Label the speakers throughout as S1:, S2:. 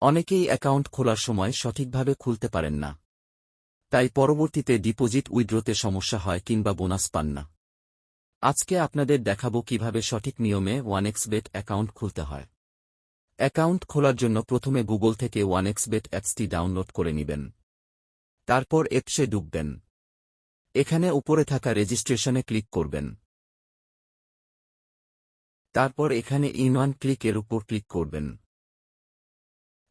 S1: অনেকেই অ্যাকাউন্ট খোলার সময় সঠিকভাবে খুলতে পারেন না। তাই পরবর্তীতে ডিপোজিট উইড্রোতে সমস্যা হয় কিংবা বোনাস পান না। আজকে আপনাদের দেখাবো কীভাবে সঠিক নিয়মে ওয়ানএক্সবেট অ্যাকাউন্ট খুলতে হয়। অ্যাকাউন্ট খোলার জন্য প্রথমে গুগল থেকে ওয়ানএক্সবেট অ্যাপসটি ডাউনলোড করে নেবেন। তারপর এপসে ডুববেন এখানে উপরে থাকা রেজিস্ট্রেশনে ক্লিক করবেন। তারপর এখানে ইন ওয়ান ক্লিক এর উপর ক্লিক করবেন।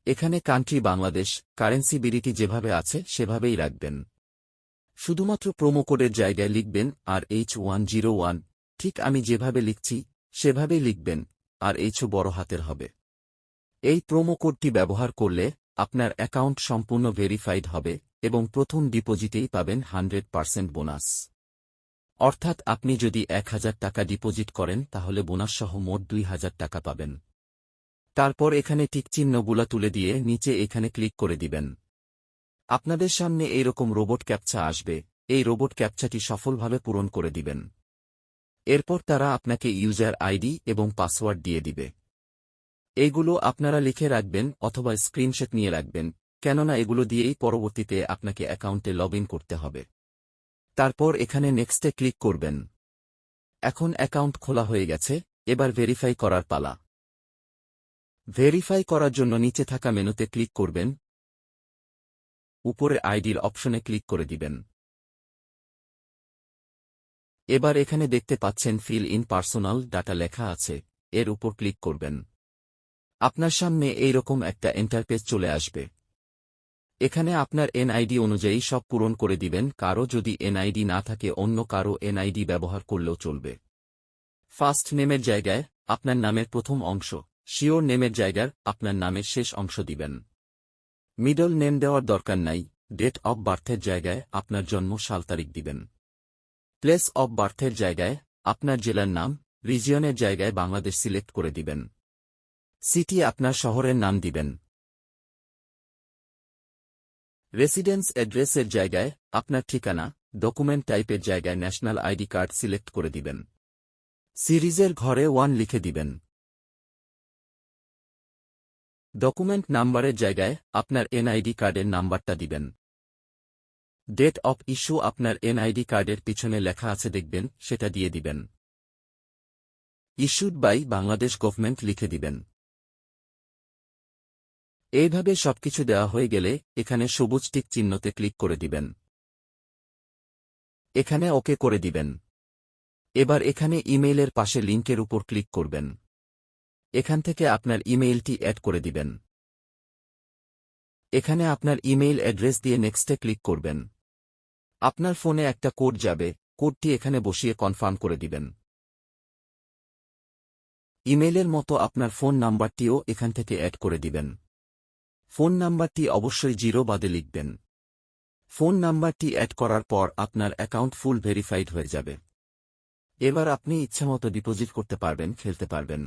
S1: এখানে কান্ট্রি বাংলাদেশ কারেন্সি বিরিটি যেভাবে আছে, সেভাবেই রাখবেন। শুধুমাত্র প্রোমো কোডের জায়গায় লিখবেন আর এইচ ওয়ান জিরো ওয়ান ঠিক আমি যেভাবে লিখছি, সেভাবেই লিখবেন আর এইচও বড় হাতের হবে। এই প্রোমো কোডটি ব্যবহার করলে আপনার অ্যাকাউন্ট সম্পূর্ণ ভেরিফাইড হবে এবং প্রথম ডিপোজিটেই পাবেন হান্ড্রেড পার্সেন্ট বোনাস অর্থাৎ আপনি যদি এক হাজার টাকা ডিপোজিট করেন, তাহলে বোনাসসহ মোট দুই হাজার টাকা পাবেন। তারপর এখানে টিকচিহ্নগুলা তুলে দিয়ে নিচে এখানে ক্লিক করে দিবেন। আপনাদের সামনে এইরকম রোবট ক্যাপচা আসবে। এই রোবট ক্যাপচাটি সফলভাবে পূরণ করে দিবেন। এরপর তারা আপনাকে ইউজার আইডি এবং পাসওয়ার্ড দিয়ে দিবে। এগুলো আপনারা লিখে রাখবেন অথবা স্ক্রিনশট নিয়ে রাখবেন, কেননা এগুলো দিয়েই পরবর্তীতে আপনাকে অ্যাকাউন্টে লগ করতে হবে। তারপর এখানে নেক্সটে ক্লিক করবেন। এখন অ্যাকাউন্ট খোলা হয়ে গেছে, এবার ভেরিফাই করার পালা। ভেরিফাই করার জন্য নিচে থাকা মেনুতে ক্লিক করবেন। উপরে আইডির অপশনে ক্লিক করে দিবেন। এবার এখানে দেখতে পাচ্ছেন ফিল ইন পার্সোনাল ডাটা লেখা আছে, এর উপর ক্লিক করবেন। আপনার সামনে এইরকম একটা এন্টারপেজ চলে আসবে। এখানে আপনার এনআইডি অনুযায়ী সব পূরণ করে দিবেন, কারও যদি এনআইডি না থাকে, অন্য কারও এনআইডি ব্যবহার করলেও চলবে। ফার্স্ট নেমের জায়গায় আপনার নামের প্রথম অংশ। শিওর নেমের জায়গার আপনার নামের শেষ অংশ দিবেন। মিডল নেম দেওয়ার দরকার নাই, ডেট অব বার্থের জায়গায় আপনার জন্ম সাল তারিখ দিবেন। প্লেস অব বার্থের জায়গায় আপনার জেলার নাম, রিজিয়নের জায়গায় বাংলাদেশ সিলেক্ট করে দিবেন। সিটি আপনার শহরের নাম দিবেন। রেসিডেন্স অ্যাড্রেসের জায়গায় আপনার ঠিকানা, ডকুমেন্ট টাইপের জায়গায় ন্যাশনাল আইডি কার্ড সিলেক্ট করে দিবেন। সিরিজের ঘরে ওয়ান লিখে দিবেন। ডকুমেন্ট নাম্বারের জায়গায় আপনার এনআইডি কার্ডের নাম্বারটা দিবেন। ডেট অফ ইস্যু আপনার এনআইডি কার্ডের পিছনে লেখা আছে দেখবেন, সেটা দিয়ে দিবেন। ইস্যুড বাই বাংলাদেশ গভর্নমেন্ট লিখে দিবেন। এইভাবে সবকিছু দেওয়া হয়ে গেলে এখানে সবুজ টিক চিহ্নতে ক্লিক করে দিবেন। এখানে ওকে করে দিবেন। এবার এখানে ইমেইলের পাশে লিঙ্কের উপর ক্লিক করবেন। এখান থেকে আপনার ইমেইলটি অ্যাড করে দিবেন। এখানে আপনার ইমেইল অ্যাড্রেস দিয়ে নেক্সটে ক্লিক করবেন। আপনার ফোনে একটা কোড যাবে, কোডটি এখানে বসিয়ে কনফার্ম করে দিবেন। ইমেইলের মতো আপনার ফোন নাম্বারটিও এখান থেকে অ্যাড করে দিবেন। ফোন নাম্বারটি অবশ্যই জিরো বাদে লিখবেন। ফোন নাম্বারটি অ্যাড করার পর আপনার অ্যাকাউন্ট ফুল ভেরিফাইড হয়ে যাবে। এবার আপনি ইচ্ছামতো ডিপোজিট করতে পারবেন, খেলতে পারবেন।